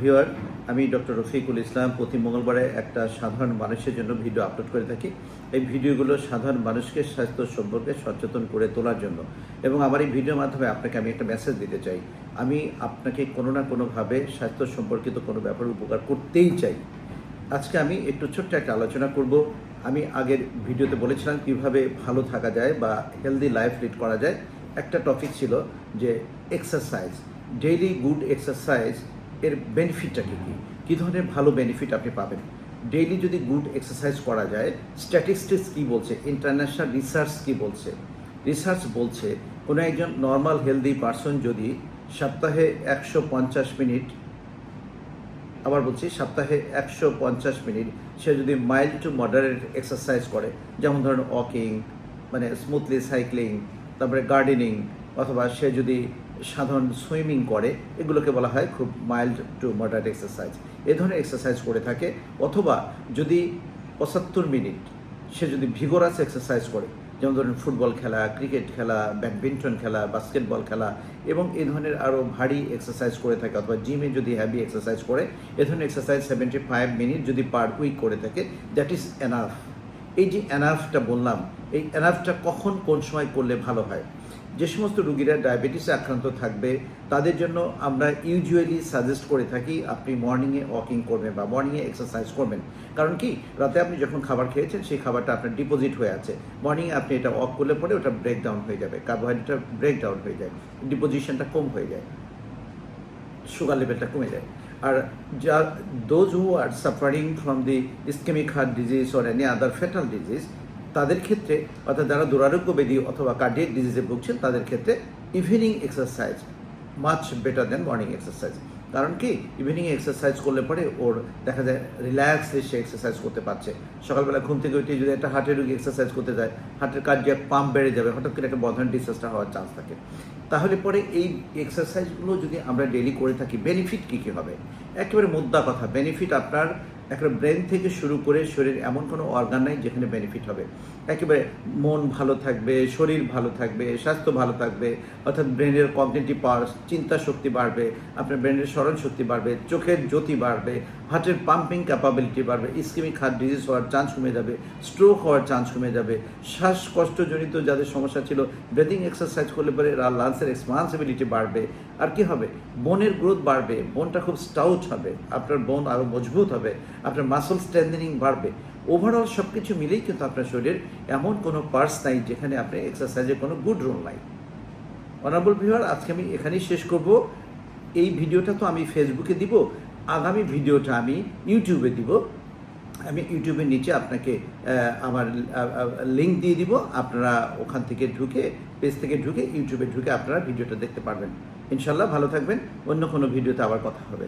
Viewer আমি doctor Rafiqul Islam. প্রতি মঙ্গলবারে একটা সাধারণ মানুষের জন্য ভিডিও আপলোড করে থাকি। এই ভিডিওগুলো সাধারণ মানুষকে স্বাস্থ্য সম্পর্কে সচেতন করে তোলার জন্য। এবং আমার এই ভিডিওর মাধ্যমে আপনাকে আমি একটা মেসেজ দিতে চাই। আমি আপনাকে কোনো না কোনোভাবে স্বাস্থ্য সম্পর্কিত কোনো ব্যাপারে উপকার করতেই চাই। আজকে আমি একটু ছোট্ট একটা আলোচনা করব। আমি আগের ভিডিওতে বলেছিলাম কীভাবে ভালো থাকা যায় বা হেলদি লাইফ লিড করা যায়। একটা টপিক ছিল যে এক্সারসাইজ ডেইলি গুড এক্সারসাইজ এর বেনিফিটটা কী কী? কী ধরনের ভালো বেনিফিট আপনি পাবেন? ডেইলি যদি গুড এক্সারসাইজ করা যায় স্ট্যাটিস্টিক্স কী বলছে? ইন্টারন্যাশনাল রিসার্চ কী বলছে? রিসার্চ বলছে, কোনো একজন নর্মাল হেলদি পারসন যদি সপ্তাহে একশো পঞ্চাশ মিনিট, আবার বলছি সপ্তাহে একশো পঞ্চাশ মিনিট সে যদি মাইল্ড টু মডারেট এক্সারসাইজ করে, যেমন ধরুন ওয়াকিং মানে স্মুথলি সাইক্লিং তারপরে গার্ডেনিং অথবা সে যদি সাধারণ সুইমিং করে, এগুলোকে বলা হয় খুব মাইল্ড টু মডারেট এক্সারসাইজ এ ধরনের এক্সারসাইজ করে থাকে, অথবা যদি পঁচাত্তর মিনিট সে যদি ভিগোরাস এক্সারসাইজ করে, যেমন ধরুন ফুটবল খেলা, ক্রিকেট খেলা, ব্যাডমিন্টন খেলা বাস্কেটবল খেলা, এবং এই ধরনের আরও ভারী এক্সারসাইজ করে থাকে, অথবা জিমে যদি হ্যাভি এক্সারসাইজ করে, এ ধরনের এক্সারসাইজ সেভেন্টি ফাইভ মিনিট যদি পার উইক করে থাকে দ্যাট ইজ এনাফ এই যে এনাফটা বললাম, এই এনাফটা কখন কোন সময় করলে ভালো হয়? যে সমস্ত রুগীরা ডায়াবেটিসে আক্রান্ত থাকবে, তাদের জন্য আমরা ইউজুয়ালি সাজেস্ট করে থাকি আপনি মর্নিংয়ে ওয়াকিং করবেন বা মর্নিংয়ে এক্সারসাইজ করবেন। কারণ কি? রাতে আপনি যখন খাবার খেয়েছেন, সেই খাবারটা আপনার ডিপোজিট হয়ে আছে। মর্নিংয়ে আপনি এটা ওয়াক করলে পরে ওটা ব্রেক ডাউন হয়ে যাবে কার্বোহাইড্রেটটা ব্রেক ডাউন হয়ে যায় ডিপোজিশনটা কম হয়ে যায় সুগার লেভেলটা কমে যায়। আর যা those who are suffering from the ischemic heart disease or any other fatal disease তাদের ক্ষেত্রে, অর্থাৎ যারা দুরারোগ্য ব্যাধি অথবা কার্ডিয়াক ডিজিজে ভুগছেন, তাদের ক্ষেত্রে evening exercise much better than morning exercise কারণ কি? ইভিনিং এক্সারসাইজ করলে পরে ওর দেখা যায় রিল্যাক্সে সে এক্সারসাইজ করতে পারছে। সকালবেলা ঘুম থেকে উঠে যদি একটা হার্টের রুগী এক্সারসাইজ করতে যায়, হার্টের কার্ডিয়াক পাম্প বেড়ে যাবে, হঠাৎ করে একটা বন্ধন ডিসাস্টার হওয়ার চান্স থাকে। তাহলে পরে এই এক্সারসাইজগুলো যদি আমরা ডেলি করে থাকি বেনিফিট কী কী হবে? একেবারে মুদ্রা কথা বেনিফিট আপনার একটা ব্রেন থেকে শুরু করে শরীর এমন কোনো অর্গান নাই যেখানে বেনিফিট হবে। একেবারে মন ভালো থাকবে, শরীর ভালো থাকবে, স্বাস্থ্য ভালো থাকবে, অর্থাৎ ব্রেনের কমিউনিটি পাওয়ার চিন্তা শক্তি বাড়বে, আপনার ব্রেনের স্মরণ শক্তি বাড়বে, চোখের জ্যোতি বাড়বে হার্টের পাম্পিং ক্যাপাবিলিটি বাড়বে ইস্কিমিক হার্ট ডিজিজ হওয়ার চান্স কমে যাবে স্ট্রোক হওয়ার চান্স কমে যাবে, শ্বাসকষ্টজনিত যাদের সমস্যা ছিল ব্রেদিং এক্সারসাইজ করলে পরে লাংসের এক্সপান্সিবিলিটি বাড়বে। আর কি হবে? বোনের গ্রোথ বাড়বে, বোনটা খুব স্টাউট হবে, আপনার বোন আরও মজবুত হবে, আপনার মাসল স্ট্রেন্থেনিং বাড়বে। ওভারঅল সব কিছু মিলেই কিন্তু আপনার শরীরের এমন কোনো পার্টস নাই যেখানে আপনি এক্সারসাইজের কোনো গুড রোল নাই। অনারেবল ভিউয়ার আজকে আমি এখানেই শেষ করব। এই ভিডিওটা তো আমি ফেসবুকে দিব। আগামী ভিডিওটা আমি ইউটিউবে দিব। আমি ইউটিউবের নিচে আপনাকে আমার লিঙ্ক দিয়ে দিব। আপনারা ওখান থেকে ঢুকে পেজ থেকে ঢুকে, ইউটিউবে ঢুকে আপনারা ভিডিওটা দেখতে পারবেন। ইনশাল্লাহ ভালো থাকবেন। অন্য কোনো ভিডিওতে আবার কথা হবে।